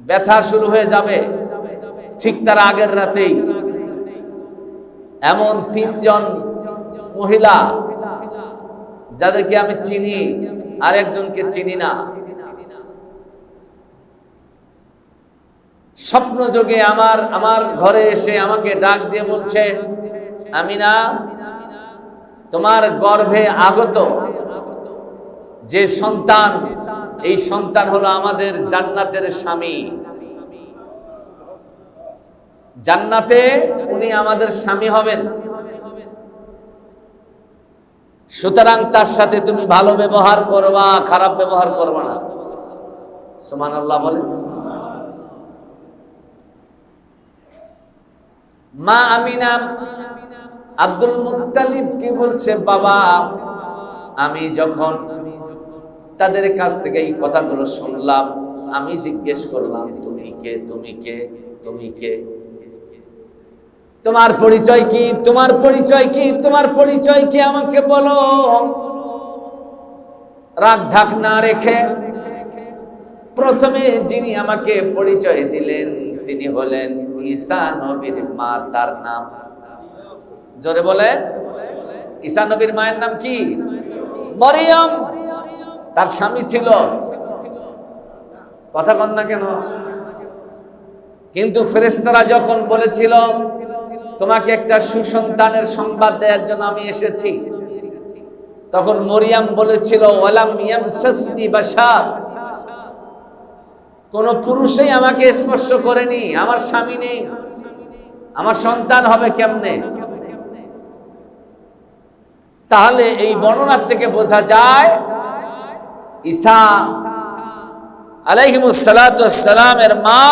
ব্যথা শুরু হয়ে যাবে। ঠিক তার আগের রাতেই এমন তিনজন মহিলা, যাদেরকে আমি চিনি আর একজনকে চিনি না। স্বপ্ন যোগে আমার আমার ঘরে এসে আমাকে ডাক দিয়ে বলছে আমি না তোমার গর্ভে আগত যে সন্তান এই সন্তান হলো আমাদের জান্নাতের স্বামী। জান্নাতে উনি আমাদের স্বামী হবেন। সুতরাং তার সাথে তুমি ভালো ব্যবহার করবা, খারাপ ব্যবহার করবা না। সুমান আল্লাহ বলে মা আমিনা, আব্দুল মুত্তালিব কি বলছে, বাবা, আমি যখন তাদের কাছ থেকে এই কথাগুলো শুনলাম। আমি জিজ্ঞেস করলাম, তুমি কে? তুমি কে? তুমি কে? তোমার পরিচয় কি? তোমার পরিচয় কি? তোমার পরিচয় কি আমাকে বলো? রাগ ঢাক না রেখে প্রথমে যিনি আমাকে পরিচয় দিলেন, তিনি হলেন ঈসা নবীর মা, তার নাম। জোরে বলেন। ঈসা নবীর মায়ের নাম কি? মরিয়ম। তার স্বামী ছিল। কথা কন না কেন? কিন্তু ফেরেস্তারা যখন বলেছিল, তোমাকে একটা সুসন্তানের সংবাদ দেওয়ার জন্য আমি এসেছি। তখন মরিয়াম বলেছিল কোন পুরুষই আমাকে স্পর্শ করেনি, আমার স্বামী নেই। আমার সন্তান হবে কেমনে? তাহলে এই বর্ণনার থেকে বোঝা যায় ঈসা আলাইহিমুসালামের মা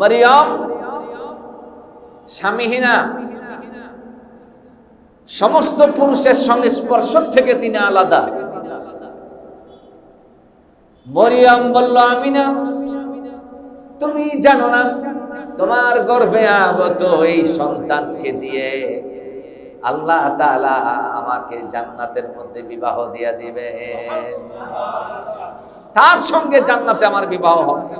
মরিয়ম স্বামীহীনা সমস্ত পুরুষের সঙ্গে স্পর্শ থেকে তিনি আলাদা। মরিয়ম বলল আমি না তুমি জানো না, তোমার গর্ভে আগত এই সন্তানকে দিয়ে আল্লাহ তাআলা আমাকে জান্নাতের মধ্যে বিবাহ দিয়া দিবে। তার সঙ্গে জান্নাতে আমার বিবাহ হবে।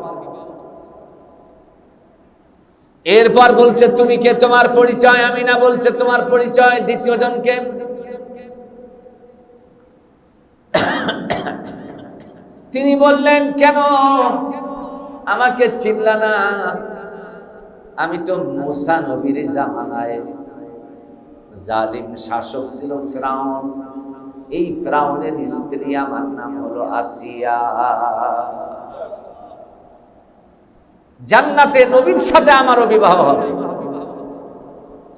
এরপর বলছে, তুমি কে? তোমার পরিচয়? আমি না বলছে, তোমার পরিচয় দ্বিতীয় জনকে। তিনি বললেন, কেন? আমাকে চিনলা না। আমি তো মুসা নবীর জামানায় জালিম শাসক ছিল ফ্রাউন। এই ফ্রাউনের স্ত্রী আমার নাম হলো আসিয়া। জান্নাতে নবীর সাথে আমারও বিবাহ হবে।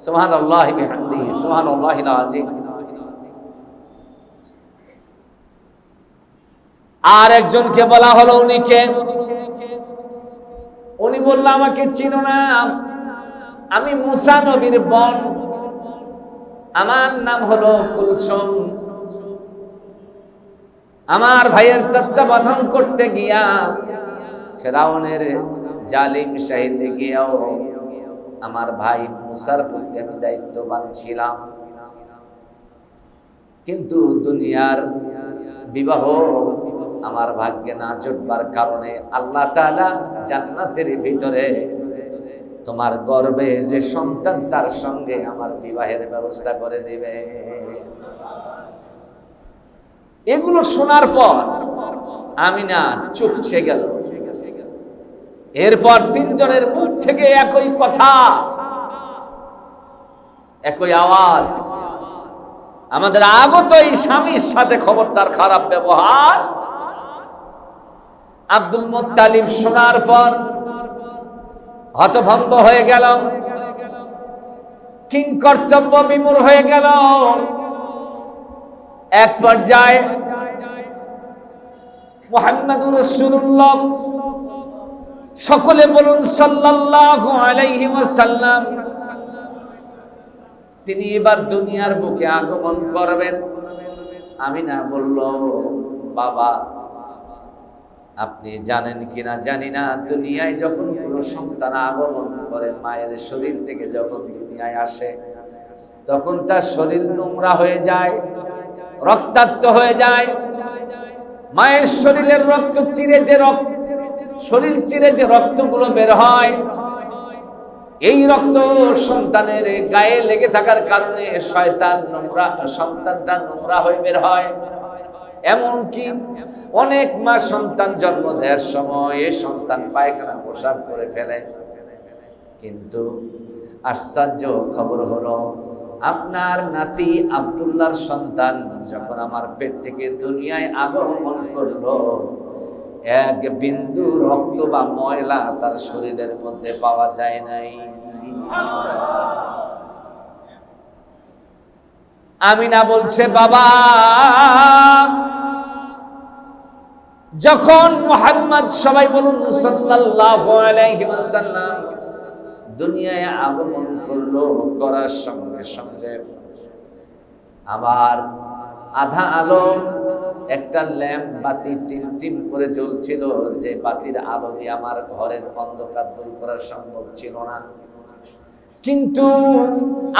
সুহান আল্লাহ বিহামদি সুহান আল্লাহ আজিম আর একজনকে বলা হলো উনি কে উনি বলল, আমাকে চিনো না। আমি মুসা নবীর বন। আমার নাম হলো কুলসুম। আমার ভাইয়ের তত্ত্বাবধান করতে গিয়া ফেরাউনের জালিম সাহিতে গিয়াও আমার ভাই মুসার প্রতি আমি দায়িত্ববান ছিলাম। কিন্তু দুনিয়ার বিবাহ আমার ভাগ্যে না জুটবার কারণে আল্লাহ তাআলা জান্নাতের ভিতরে তোমার গর্বে যে সন্তান, তার সঙ্গে আমার বিবাহের ব্যবস্থা করে দিবে। এগুলো শোনার পর আমি না চুপসে গেল। এরপর তিনজনের মুখ থেকে একই কথা, একই আওয়াজ। আমাদের আগত এই স্বামীর সাথে খবরদার খারাপ ব্যবহার। আব্দুল মোত্তালিব শোনার পর হতভম্ব হয়ে গেল। কিং কর্তব্য বিমূর হয়ে গেল। এক পর্যায়ে সকলে বলুন ওয়াসাল্লাম, তিনি এবার দুনিয়ার বুকে আগমন করবেন। আমি না বলল, বাবা আপনি জানেন কিনা জানি না। দুনিয়ায় যখন কোনো সন্তান আগমন করে, মায়ের শরীর থেকে যখন দুনিয়ায় আসে, তখন তার শরীর নোংরা হয়ে যায়, রক্তাক্ত হয়ে যায়। মায়ের শরীরের রক্ত চিরে যে রক্ত, শরীর চিরে যে রক্তগুলো বের হয়, এই রক্ত সন্তানের গায়ে লেগে থাকার কারণে শয়তান নোংরা, সন্তানটা নোংরা হয়ে বের হয়। এমনকি অনেক মা সন্তান জন্ম দেওয়ার সময় এই সন্তান পায়খানা প্রসাব করে ফেলে। কিন্তু আশ্চর্য খবর হলো, আপনার নাতি আব্দুল্লাহর সন্তান যখন আমার পেট থেকে দুনিয়ায় আগমন করল, এক বিন্দু রক্ত বা ময়লা তার শরীরের মধ্যে পাওয়া যায় নাই। আমিনা বলছে, বাবা, যখন মোহাম্মদ সবাই বলুন ওয়াসাল্লাম দুনিয়ায় আগমন করল করার সঙ্গে সঙ্গে, আবার আধা আলো একটা ল্যাম্প বাতি টিম টিম করে জ্বলছিল যে বাতির আলো দিয়ে আমার ঘরের অন্ধকার দূর করা সম্ভব ছিল না। কিন্তু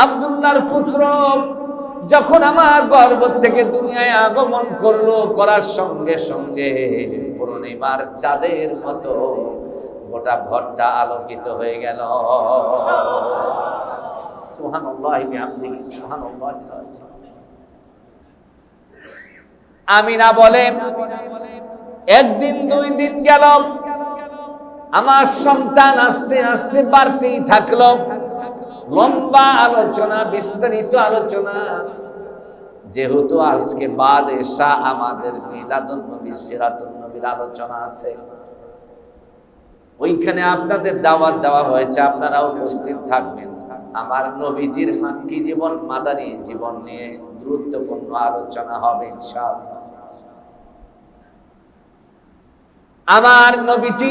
আব্দুল্লাহর পুত্র যখন আমার গর্ব থেকে দুনিয়ায় আগমন করল, করার সঙ্গে সঙ্গে পূর্ণিমার চাঁদের মতো গোটা ঘরটা আলোকিত হয়ে গেল। সুবহানাল্লাহ আমিনা বলে, একদিন, দুই দিন গেল। আমার সন্তান আস্তে আস্তে বাড়তেই থাকল। লম্বা আলোচনা, বিস্তারিত আলোচনা। যেহেতু আজকে বাদ এসা আমাদের মিলাদুন নবী আলোচনা আছে। ওইখানে আপনাদের দাওয়াত দেওয়া হয়েছে, আপনারা উপস্থিত থাকবেন। আমার নবীজির মাক্কি জীবন, মাদানী জীবন নিয়ে গুরুত্বপূর্ণ আলোচনা হবে, ইনশাআল্লাহ। আমার নবীজি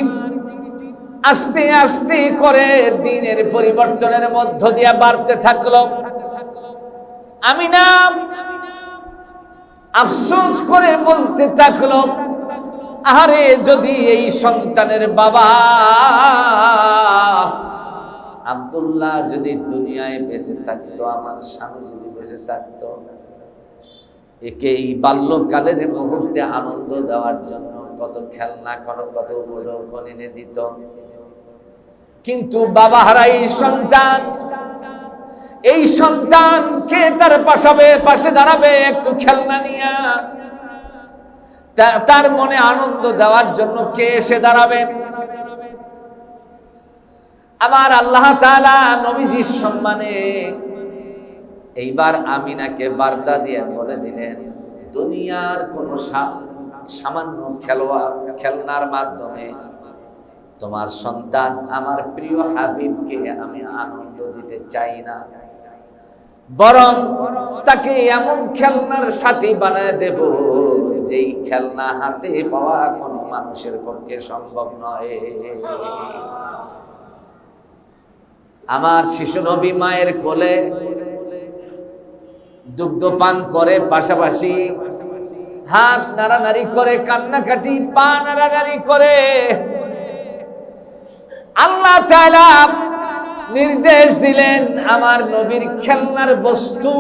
আস্তে আস্তে করে দিনের পরিবর্তনের মধ্য দিয়ে বাড়তে থাকল। আমি না আফসোস করে বলতে থাকল আরে যদি এই সন্তানের বাবা আব্দুল্লাহ যদি দুনিয়ায় বেঁচে থাকতো, আমার স্বামী যদি বেঁচে থাকতো, একে এই বাল্যকালের মুহূর্তে আনন্দ দেওয়ার জন্য কত খেলনা করো কত উপঢৌকন এনে দিত। কিন্তু বাবা হারাই সন্তান। এই সন্তান কে তার পাশাবে, পাশে দাঁড়াবে একটু খেলনা নিয়া? তার মনে আনন্দ দেওয়ার জন্য কে এসে দাঁড়াবে আমার আল্লাহ তাআলা নবীজির সম্মানে এইবার আমিনাকে বার্তা দিয়ে বলে দিলেন, দুনিয়ার কোন সামান্য খেলোয়াড় খেলনার মাধ্যমে তোমার সন্তান আমার প্রিয় হাবিবকে আমি আনন্দ দিতে চাই না। বরং তাকে এমন খেলনার সাথী বানায় দেব যেই খেলনা হাতে পাওয়া কোনো মানুষের পক্ষে সম্ভব নয়। আমার শিশু নবী মায়ের কোলে দুগ্ধ পান করে পাশাপাশি হাত নাড়ানাড়ি করে কান্নাকাটি পা নাড়ানাড়ি করে আল্লাহ নির্দেশ দিলেন, আমার নবীর খেলনার বস্তু,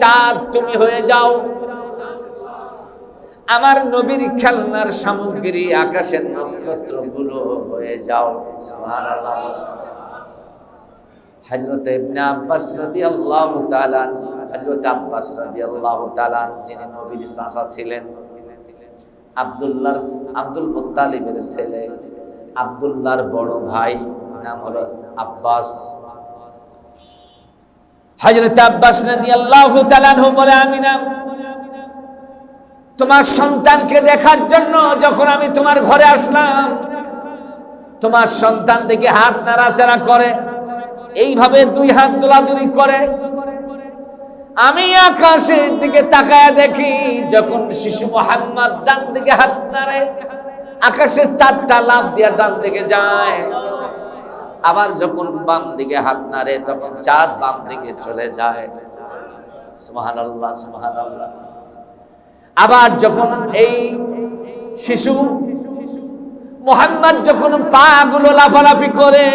চাঁদ তুমি হয়ে যাও। আমার নবীর খেলনার সামগ্রী আকাশের নক্ষত্রগুলো হয়ে যাও। ইবনে আব্বাস রাদিয়াল্লাহু তাআলা, হযরত আব্বাস রাদিয়াল্লাহু তাআলা, যিনি নবীর চাচা ছিলেন আব্দুল্লাহর আব্দুল মুত্তালিবের ছেলে। আব্দুল্লাহর বড় ভাই, নাম হলো আব্বাস। হযরত আব্বাস তাআলা আনহু বলে, আমিনা, তোমার সন্তানকে দেখার জন্য যখন আমি তোমার ঘরে আসলাম, তোমার সন্তান দেখে হাত নাড়াচাড়া করে, এইভাবে দুই হাত দোলাদুলি করে, আমি আকাশের দিকে তাকায় দেখি, যখন শিশু মোহাম্মদ ডান দিকে হাত নাড়ে আকাশে চারটা লাভ দিয়া ডান দিকে যায়। আবার যখন বাম দিকে হাত নাড়ে, তখন চাঁদ বাম দিকে চলে যায়। সুবহানাল্লাহ সুবহানাল্লাহ। আবার যখন এই শিশু, মোহাম্মদ যখন পা গুলো লাফালাফি করে,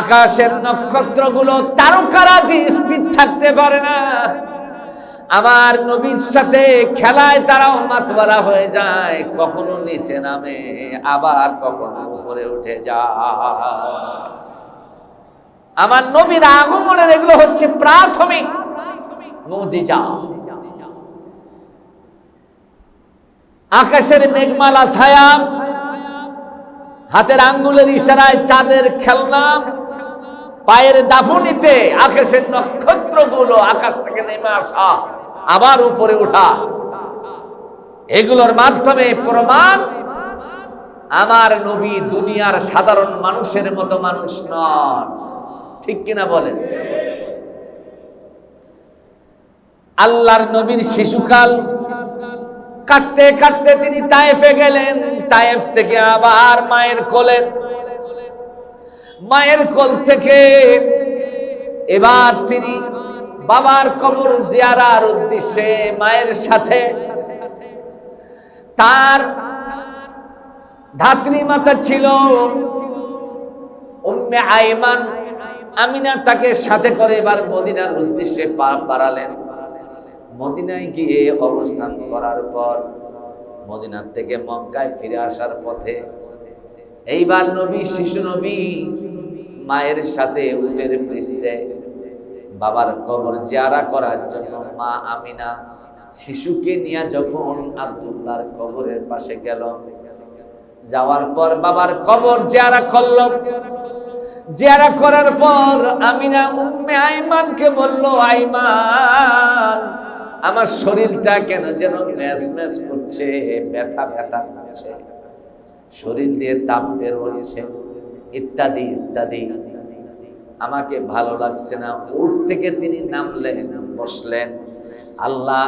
আকাশের নক্ষত্রগুলো তারকারাজি স্থির থাকতে পারে না। আমার নবীর সাথে খেলায় তারাও মাতবারা হয়ে যায়, কখনো নিচে নামে, আবার কখনো উপরে উঠে যায়। আমার নবীর আগমনের এগুলো হচ্ছে প্রাথমিক মুজিজা। আকাশের মেঘমালা ছায়া, হাতের আঙ্গুলের ইশারায় চাঁদের খেলনা, পায়ের দাফনিতে আকাশের নক্ষত্রগুলো আকাশ থেকে নেমে আসা। আবার উপরে ওঠা এগুলোর মাধ্যমে প্রমাণ, আমার নবী দুনিয়ার সাধারণ মানুষের মতো মানুষ নন। ঠিক কিনা বলেন? আল্লাহর নবীর শিশুকাল, কাটতে কাটতে তিনি তায়েফে গেলেন, তায়েফ থেকে আবার মায়ের কোলে। মায়ের কোল থেকে এবার তিনি বাবার কবর জিয়ারার উদ্দেশ্যে মায়ের সাথে, তার ধাত্রী মাতা ছিল উম্মে আইমান। আমিনা তাকে সাথে করে এবার মদিনার উদ্দেশ্যে বাড়ালেন। মদিনায় গিয়ে অবস্থান করার পর মদিনার থেকে মক্কায় ফিরে আসার পথে এইবার নবী, শিশু নবী মায়ের সাথে উটের পৃষ্ঠে বাবার কবর জিয়ারা করার জন্য মা আমিনা শিশুকে নিয়ে যখন আব্দুল্লাহর কবরের পাশে গেল, যাওয়ার পর বাবার কবর জিয়ারা করল। জিয়ারা করার পর আমিনা উম্মে আইমানকে বলল, আইমান, আমার শরীরটা কেন যেন ম্যাচ ম্যাচ করছে, ব্যথা ব্যথা করছে। শরীর দিয়ে তাপ বের হয়েছে। ইত্যাদি ইত্যাদি। আমাকে ভালো লাগছে না। উঠ থেকে তিনি নামলেন, বসলেন। আল্লাহ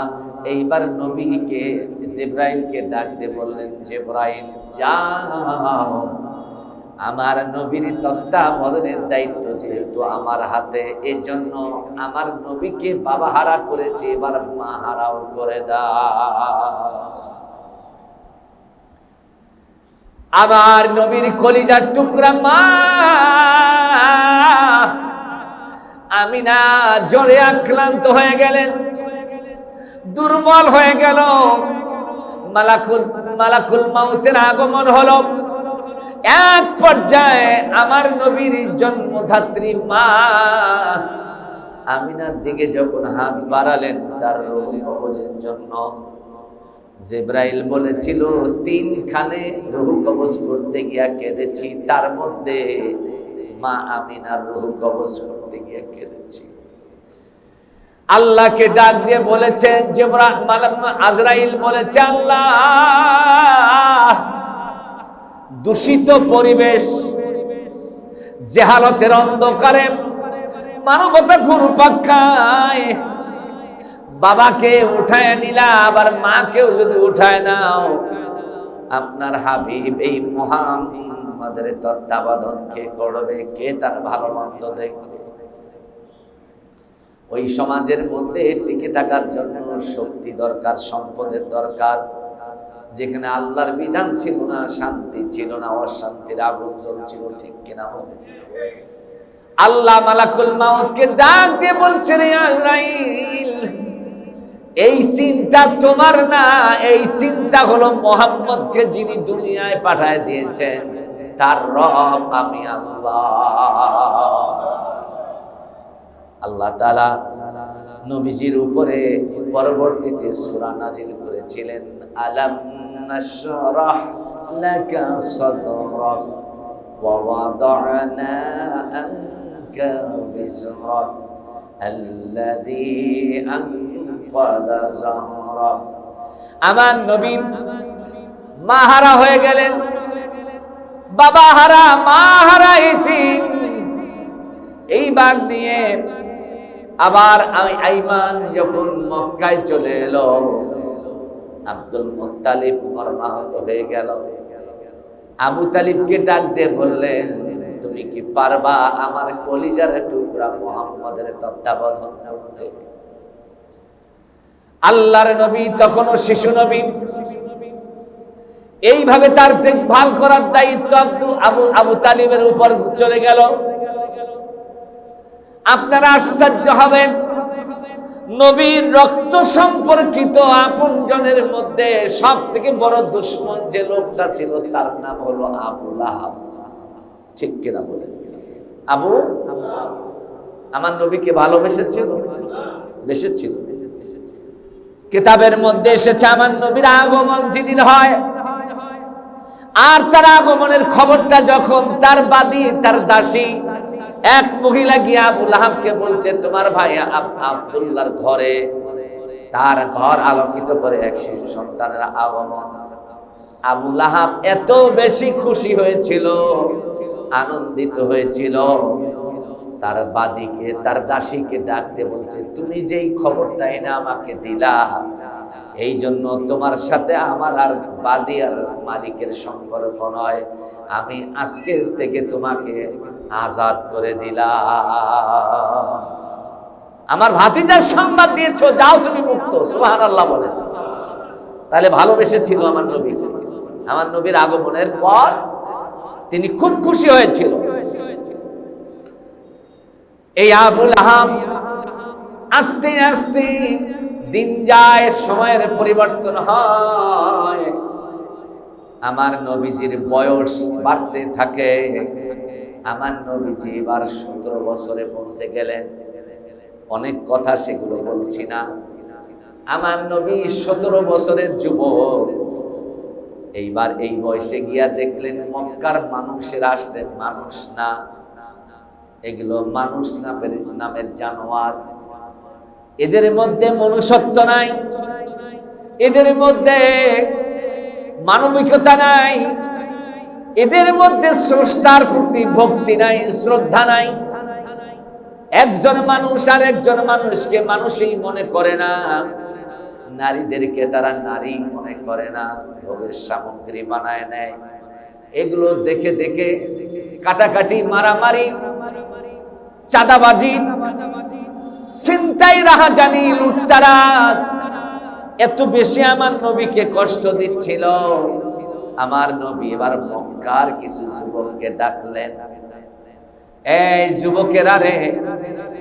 এইবার নবীকে, জেব্রাইলকে ডাকতে বললেন, জেব্রাইল, যাও। আমার নবীর তত্ত্বাবধানের দায়িত্ব যেহেতু আমার হাতে এই জন্য আমার নবীকে বাবা হারা করেছে, এবার মা হারাও করে দা আমার নবীর কলিজার টুকরা মা আমি না জ্বরে আক্রান্ত হয়ে গেলেন, দুর্বল হয়ে গেল। মালাকুল মালাকুল মাউতের আগমন হলো। এক পর্যায়ে আমার নবীর জন্মধাত্রী মা আমিনার দিকে যখন হাত বাড়ালেন, তার রোগ কবজের জন্য জেব্রাইল বলেছিল, তিনখানে রুহ কবজ করতে গিয়া কেঁদেছি, তার মধ্যে মা আমিনার রুহ কবজ আল্লাহকে ডাক দিয়ে বলেছেন যে আজরাইল বলেছে, আল্লাহ, দূষিত পরিবেশ জেহালতের অন্ধকারে মানবতা ঘুরু পাখায় বাবাকে উঠায় নিলা, আবার মাকেও যদি উঠায় নাও, আপনার হাবিব এই মোহাম্মদের তত্ত্বাবধান কে করবে কে তার ভালো মন্দ দেখবে? ওই সমাজের মধ্যে টিকে থাকার জন্য শক্তি দরকার, সম্পদের দরকার। যেখানে আল্লাহর বিধান ছিল না, শান্তি ছিল না, অশান্তির আগুন জ্বলছিল, ঠিক কিনা আল্লাহ মালাকুল মাউতকে ডাক দিয়ে বলছে, রে আজরাইল, এই চিন্তা তোমার না, এই চিন্তা হলো মোহাম্মদকে যিনি দুনিয়ায় পাঠায় দিয়েছেন, তার রব আমি আল্লাহ। আল্লাহ তালা নবীজির উপরে পরবর্তীতে সুরা নাজিল করেছিলেন, আলম আমার নবী মা হারা হয়ে গেলেন। বাবা হারা, মা হারা এটি। এইবার দিয়ে আবার আমি আইমান যখন মক্কায় চলে এলো, আব্দুল মুত্তালিব মর্মাহত হয়ে গেল। আবু তালিবকে ডাক দিয়ে বললেন, তুমি কি পারবা আমার কলিজার টুকরা মোহাম্মদের তত্ত্বাবধান করতে? আল্লাহর নবী তখনও শিশু নবী। এইভাবে তার দেখভাল করার দায়িত্ব আব্দু আবু আবু তালিবের উপর চলে গেল। আপনারা আশ্চর্য হবেন। নবীর রক্ত সম্পর্কিত আপনজনের মধ্যে সব থেকে বড় দুশ্মন যে লোকটা ছিল, তার নাম হলো আবু ঠিক কিনা বলে আবু? আমার নবীকে ভালোবেসেছিল বেসেছিল। কিতাবের মধ্যে এসেছে, আমার নবীর আগমন যেদিন হয়, আর তার আগমনের খবরটা যখন তার বাদী, তার দাসী এক মহিলা গিয়ে আবু লাহাবকে বলছে, তোমার ভাই আব- আব্দুল্লাহর ঘরে। তার ঘর আলোকিত করে এক শিশু সন্তানের আগমন। আবু লাহাব এত বেশি খুশি হয়েছিল, আনন্দিত হয়েছিল। তার বাদিকে, তার দাসীকে ডাকতে বলছে, তুমি যেই খবরটা এনে আমাকে দিলা এই জন্য তোমার সাথে আমার আর বাদী আর মালিকের সম্পর্ক নয়। আমি আজকের থেকে তোমাকে আজাদ করে দিলাম। আমার ভাতিজার সংবাদ দিয়েছ, যাও তুমি মুক্ত সুহান আল্লাহ বলেন তাহলে ভালোবেসেছিল আমার নবী। আমার নবীর আগমনের পর তিনি খুব খুশি হয়েছিল। এই আবুল আহাম আস্তে আস্তে দিন যায়, সময়ের পরিবর্তন হয়। আমার নবীজির বয়স বাড়তে থাকে। আমার নবীজি এবার সতেরো বছরে পৌঁছে গেলেন। অনেক কথা সেগুলো বলছি না। আমার নবী সতেরো বছরের যুবক। এইবার এই বয়সে গিয়া দেখলেন মক্কার মানুষের আসলেন মানুষ না। এগুলো মানুষ নামের নামের জানোয়ার। এদের মধ্যে মনুষ্যত্ব নাই। এদের মধ্যে মানবিকতা নাই। এদের মধ্যে স্রষ্টার প্রতি ভক্তি নাই, শ্রদ্ধা নাই। একজন মানুষ আর একজন মানুষকে মানুষই মনে করে না। নারীদেরকে তারা নারী মনে করে না, ভোগের সামগ্রী বানায় নেয়। এগুলো দেখে দেখে কাটাকাটি, মারামারি, চাঁদাবাজি চিন্তাই রাহা জানি লুটতারাজ। এত বেশি আমার নবীকে কষ্ট দিচ্ছিল। আমার নবী এবার মক্কার কিছু যুবককে ডাকলেন। এই যুবকেরা রে,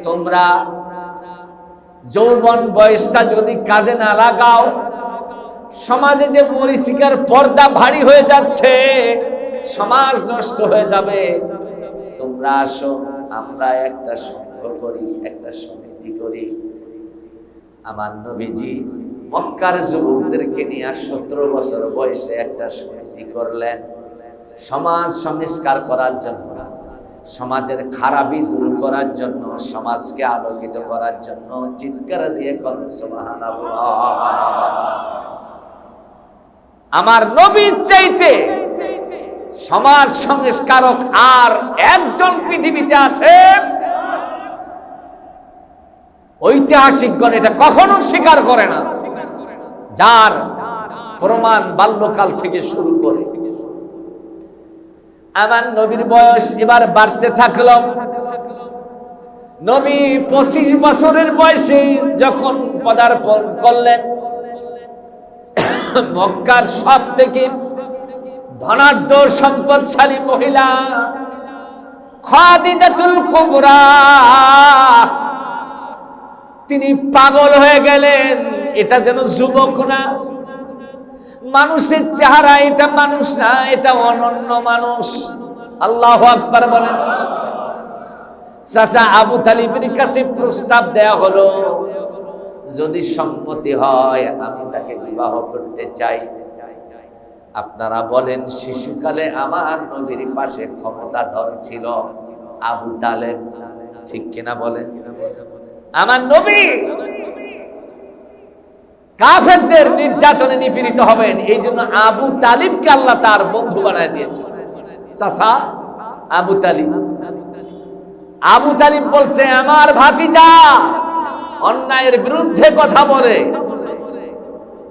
তোমরা যৌবন বয়সটা যদি কাজে না লাগাও, সমাজে যে মরিচিকার পর্দা ভারী হয়ে যাচ্ছে, সমাজ নষ্ট হয়ে যাবে। তোমরা আসো, আমরা একটা সংঘ করি, একটা সমিতি করি। আমার নবীজি মক্কার যুবকদেরকে নিয়ে সতেরো বছর বয়সে একটা সমিতি করলেন সমাজ সংস্কার করার জন্য, সমাজের খারাপি দূর করার জন্য, সমাজকে আলোকিত করার জন্য, চিৎকার দিয়ে আমার নবীর চাইতে সমাজ সংস্কারক আর একজন পৃথিবীতে আছে। ঐতিহাসিকগণ এটা কখনো স্বীকার করে না। যার প্রমাণ বাল্যকাল থেকে শুরু করে। আমার নবীর বয়স এবার বাড়তে থাকল। নবী পঁচিশ বছরের বয়সে যখন পদার্পণ করলেন, মক্কার সব থেকে ধনাঢ্য সম্পদশালী মহিলা খাদিজাতুল কুবরা। তিনি পাগল হয়ে গেলেন। এটা যেন যুবক না। মানুষের চেহারা এটা মানুষ না, এটা অনন্য মানুষ। আল্লাহ আকবার বলেন। চাচা আবু তালিবের কাছে প্রস্তাব দেয়া হলো, যদি সম্মতি হয়, আমি তাকে বিবাহ করতে চাই। আপনারা বলেন, শিশুকালে আমার নবীর পাশে ক্ষমতাধর ছিল আবু তালেব। ঠিক কিনা বলেন? আমার নবী কাফেরদের নির্যাতনে নিপীড়িত হবেন। এই জন্য আবু তালিবকে আল্লাহ তার বন্ধু বানায় দিয়েছে চাষা আবু তালিব। আবু তালিব বলছে, আমার ভাতিজা অন্যায়ের বিরুদ্ধে কথা বলে।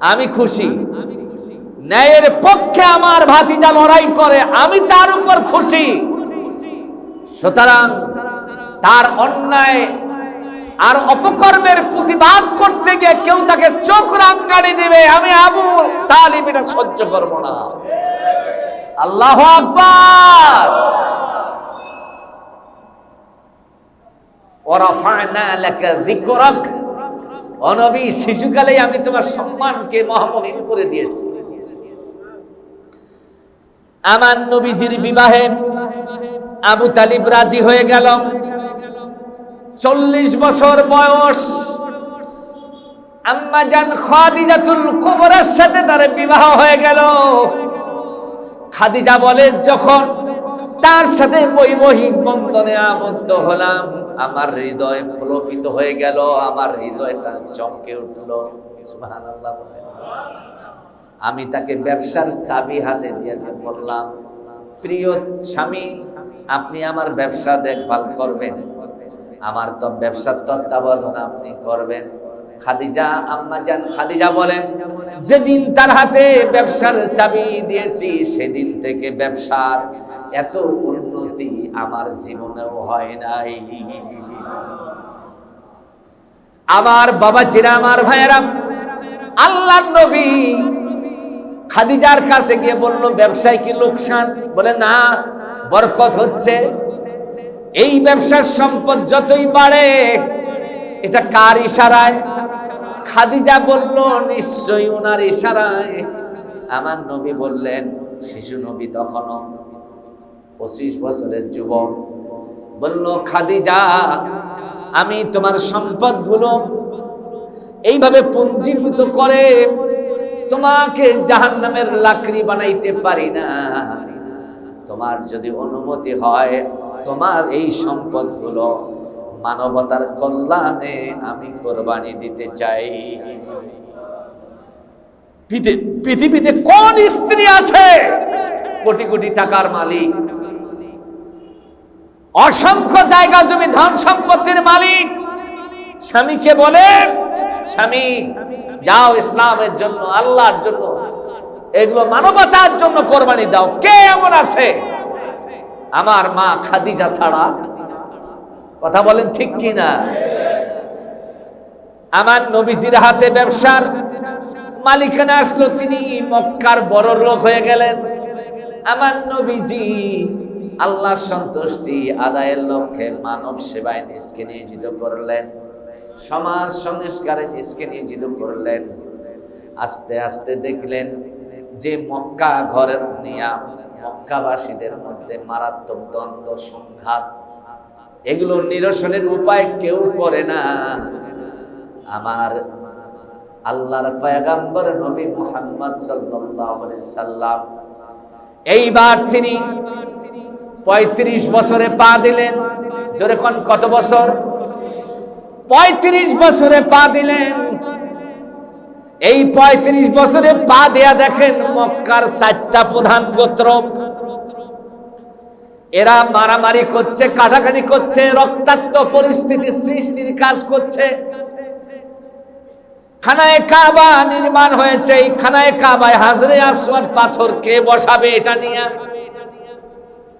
আমি খুশি। ন্যায়ের পক্ষে আমার ভাতিজা লড়াই করে। আমি তার উপর খুশি। সুতরাং তার অন্যায় আর অপকর্মের প্রতিবাদ করতে গিয়ে কেউ তাকে চোখ রাঙ্গাড়ি দিবে, আমি আবু তালিব, এটা সহ্য করব না। আল্লাহ আকবার। আমি তোমার সম্মানকে মহামহিন করে দিয়েছি। আমার নবীজির বিবাহে আবু তালিব রাজি হয়ে গেল। চল্লিশ বছর বয়স। আম্মা জান খাদিজাতুল কুবরার সাথে তার বিবাহ হয়ে গেল। খাদিজা বলে, যখন তার সাথে বৈবাহিক বন্ধনে আবদ্ধ হলাম, আমার হৃদয় পুলকিত হয়ে গেল, আমার হৃদয়টা চমকে উঠল। আমি তাকে ব্যবসার চাবি হাতে দিয়ে বললাম, প্রিয় স্বামী, আপনি আমার ব্যবসা দেখভাল করবেন। আমার তো ব্যবসার তত্ত্বাবধান আপনি করবেন। খাদিজা, আম্মা জান, খাদিজা বলেন যেদিন তার হাতে ব্যবসার চাবি দিয়েছি, সেদিন থেকে ব্যবসার এত উন্নতি আমার জীবনেও হয় নাই। আমার বাবা চিরা, আমার ভাইয়েরা আল্লাহ নবী খাদিজার কাছে গিয়ে বলল, ব্যবসায় কি লোকসান? বলে, না, বরকত হচ্ছে। এই ব্যবসার সম্পদ যতই বাড়ে, এটা কার ইশারায়? খাদিজা বলল, নিশ্চয়ই ওনার ইশারায়। আমার নবী বললেন, শিশু নবী তখনও পঁচিশ বছরের যুবক। বলল, খাদিজা, আমি তোমার সম্পদগুলো এইভাবে পুঞ্জীভূত করে তোমাকে জাহান নামের লাকড়ি বানাইতে পারি না। তোমার যদি অনুমতি হয় তোমার এই সম্পদগুলো মানবতার কল্যাণে আমি কোরবানি দিতে চাই। পৃথিবীতে কোন স্ত্রী আছে? কোটি কোটি টাকার মালিক। অসংখ্য জায়গা জমি, ধন সম্পত্তির মালিক। স্বামীকে বলে, স্বামী, যাও ইসলামের জন্য, আল্লাহর জন্য, এগুলো মানবতার জন্য কোরবানি দাও। কে এমন আছে? আমার মা খাদিজা ছাড়া। কথা বলেন ঠিক কিনা? আমার নবীজির হাতে ব্যবসার মালিকানা আসলো, তিনি মক্কার বড় লোক হয়ে গেলেন। আমার নবীজি আল্লাহ সন্তুষ্টি আদায়ের লক্ষ্যে মানব সেবায় নিজকে নিয়োজিত করলেন, সমাজ সংস্কারে নিজকে নিয়োজিত করলেন। আস্তে আস্তে দেখলেন যে মক্কা ঘরের নিয়া মক্কাবাসীদের মধ্যে মারাত্মক দ্বন্দ্ব, সংঘাত, এগুলো নিরসনের উপায় কেউ করে না। আমার আল্লাহর পয়গাম্বর নবী মুহাম্মদ সাল্লাম এইবার তিনি পঁয়ত্রিশ বছরে পা দিলেন। জোরে কোন, কত বছর? পঁয়ত্রিশ বছরে পা দিলেন। এই পঁয়ত্রিশ বছরে পা দেয়া দেখেন মক্কার চারটা প্রধান গোত্র। এরা মারামারি করছে কাটাকাটি করছে, রক্তাক্ত পরিস্থিতি সৃষ্টির কাজ করছে। খানায় কাবা নির্মাণ হয়েছে, এই খানায় কাবায় হাজরে আসওয়াদ পাথর কে বসাবে এটা নিয়ে?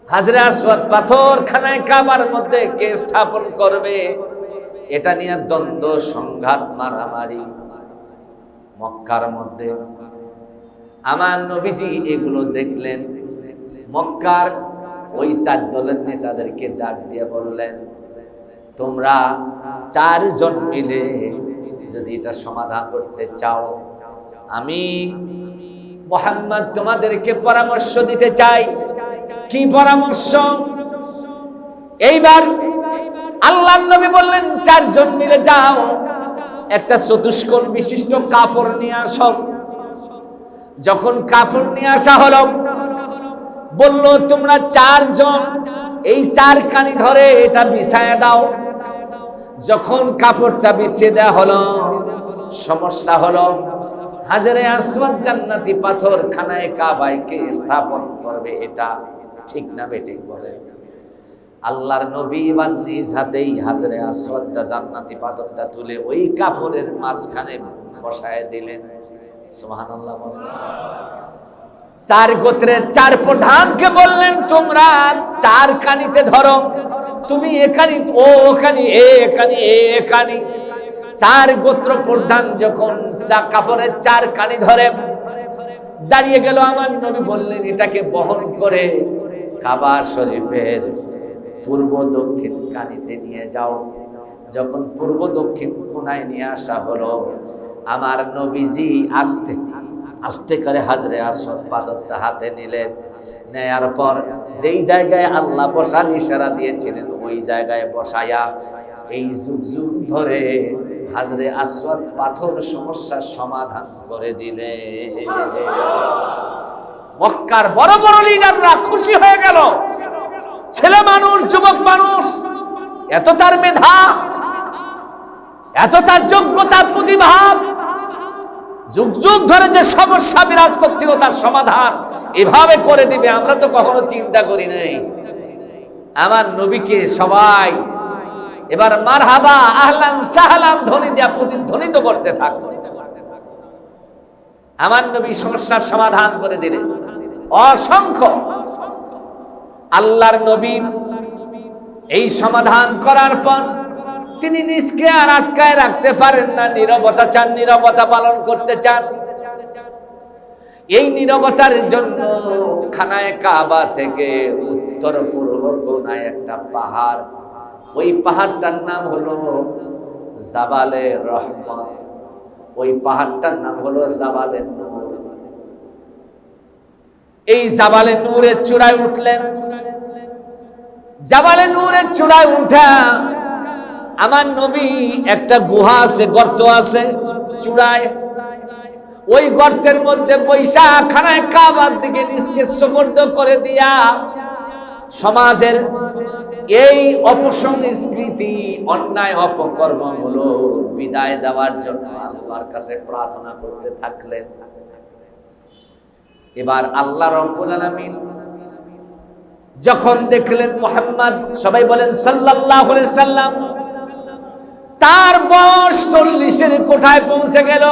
হাজরে আসওয়াদ পাথর খানায় কাবার মধ্যে কে স্থাপন করবে? এটা নিয়ে দ্বন্দ্ব, সংঘাত, মারামারি। মক্কার মধ্যে। আমার নবীজি এগুলো দেখলেন। মক্কার ওই চার দলের নেতাদেরকে ডাক দিয়ে বললেন, তোমরা চারজন মিলে যদি এটা সমাধান করতে চাও, আমি মোহাম্মদ তোমাদেরকে পরামর্শ দিতে চাই। কি পরামর্শ? এইবার আল্লাহ নবী বললেন, চারজন মিলে যাও, একটা চতুষ্কোণ বিশিষ্ট কাপড় নিয়ে আসো। যখন কাপড় নিয়ে আসা হলো বলল, তোমরা চারজন, এই চার কানি ধরে এটা বিছায় দাও। যখন কাপড়টা বিছিয়ে দেওয়া হলো, সমস্যা হলো, হাজারে আসওয়াদ জান্নাতি পাথর খানায় কাবাইকে স্থাপন করবে এটা ঠিক না বেঠিক বলে। আল্লাহর নবী বা নিজ হাতেই হাজারে আসওয়াদটা জান্নাতি পাথরটা তুলে ওই কাপড়ের মাঝখানে বসায় দিলেন। সুবহানাল্লাহ বলেন। চার গোত্রের চার প্রধানকে বললেন, তোমরা চার কানিতে ধরো। তুমি এখানি, ও ওখানি, এ এখানি এ এখানি। চার গোত্র প্রধান যখন চা কাপড়ের চার কানি ধরে, দাঁড়িয়ে গেল আমার নবী বললেন, এটাকে বহন করে কাবা শরীফের পূর্ব দক্ষিণ কানিতে নিয়ে যাও। যখন পূর্ব দক্ষিণ কোনায় নিয়ে আসা হলো, আমার নবীজি আস্তে আস্তে করে হাজরে আসদ পাথরটা হাতে নিলেন। নেয়ার পর যেই জায়গায় আল্লাহ বসার ইশারা দিয়েছিলেন, ওই জায়গায় বসায়া এই যুগ যুগ ধরে হাজরে আসওয়াদ পাথর সমস্যার সমাধান করে দিলে মক্কার বড় বড় লিডাররা খুশি হয়ে গেল। ছেলে মানুষ, যুবক মানুষ, এত তার মেধা, এত তার যোগ্যতা প্রতিভাব যুগ যুগ ধরে যে সমস্যা বিরাজ করছিল তার সমাধান এভাবে করে দিবে, আমরা তো কখনো চিন্তা করি নাই। আমার নবীকে সবাই, এবার মারহাবা, আহলান সাহলান ধ্বনি দেয়া প্রতিধ্বনিত করতে থাক। আমার নবী সমস্যার সমাধান করে দিলেন। অসংখ্য। আল্লাহর নবী এই সমাধান করার পর তিনি নিজকে আর আটকায় রাখতে পারেন না। নীরবতা চান, নীরবতা পালন করতে চান। এই নীরবতার জন্য খানায় কাবা থেকে উত্তর পূর্ব কোনায় একটা পাহাড়। ওই পাহাড়টার নাম হলো জাবালে রহমত। ওই পাহাড়টার নাম হলো জাবালে নূর। এই জাবালে নূরের চূড়ায় উঠলেন। জাবালে নূরের চূড়ায় উঠা আমার নবী একটা গুহা আছে, গর্ত আছে, চূড়ায়। ওই গর্তের মধ্যে পয়সা খানায় কাবার দিকে নিজকে সমর্থ করে দিয়া সমাজের এই অপসংস্কৃতি, অন্যায় অপকর্মগুলো বিদায় দেওয়ার জন্য আল্লাহর কাছে প্রার্থনা করতে থাকলেন। এবার আল্লাহ রব্বুল আলামিন যখন দেখলেন মোহাম্মদ, সবাই বলেন আলাইহি সাল্লাম তার বয়স চল্লিশের কোঠায় পৌঁছে গেল।